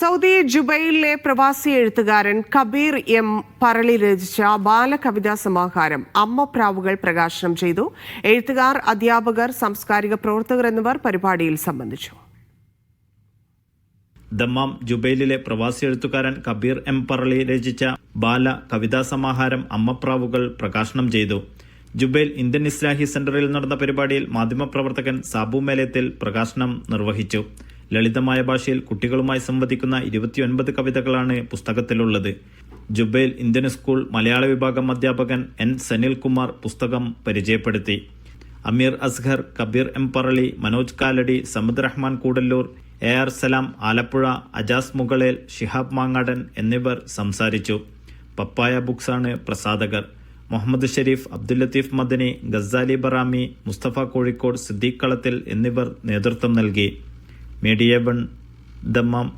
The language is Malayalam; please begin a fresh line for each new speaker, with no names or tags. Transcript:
സൗദി ജുബൈലിലെ പ്രവാസി എഴുത്തുകാരൻ കബീർ എം പറളി രചിച്ച ബാലകവിതാ സമാഹാരം അമ്മപ്രാവുകൾ പ്രകാശനം ചെയ്തു. എഴുത്തുകാർ അധ്യാപകർ സാംസ്കാരിക പ്രവർത്തകർ എന്നിവർ പരിപാടിയിൽ സംബന്ധിച്ചു.
ദമ്മാം ജുബൈലിലെ പ്രവാസി എഴുത്തുകാരൻ കബീർ എം പറളി രചിച്ച ബാല കവിതാ സമാഹാരം അമ്മപ്രാവുകൾ പ്രകാശനം ചെയ്തു. ജുബൈൽ ഇന്ത്യൻ ഇസ്ലാഹി സെന്ററിൽ നടന്ന പരിപാടിയിൽ മാധ്യമപ്രവർത്തകൻ സാബു മേലയത്തിൽ പ്രകാശനം നിർവഹിച്ചു. ലളിതമായ ഭാഷയിൽ കുട്ടികളുമായി സംവദിക്കുന്ന ഇരുപത്തിയൊൻപത് കവിതകളാണ് പുസ്തകത്തിലുള്ളത്. ജുബൈൽ ഇന്ത്യൻ സ്കൂൾ മലയാള വിഭാഗം അധ്യാപകൻ എൻ. സനിൽകുമാർ പുസ്തകം പരിചയപ്പെടുത്തി. Ameer Azhar Kabeer M. Parali Manoj Kalady Samad Rahman Koodallur A. R. Salam Alappuzha Ajas Mukalel Shihab Mangadan എന്നിവർ സംസാരിച്ചു. പപ്പായ ബുക്സാണ് പ്രസാധകർ. മുഹമ്മദ് ഷെരീഫ് അബ്ദുൽ ലത്തീഫ് മദനി ഗസാലി ബറാമി മുസ്തഫ കോഴിക്കോട് സിദ്ദീഖ് കളത്തിൽ എന്നിവർ നേതൃത്വം നൽകി. Media one Dammam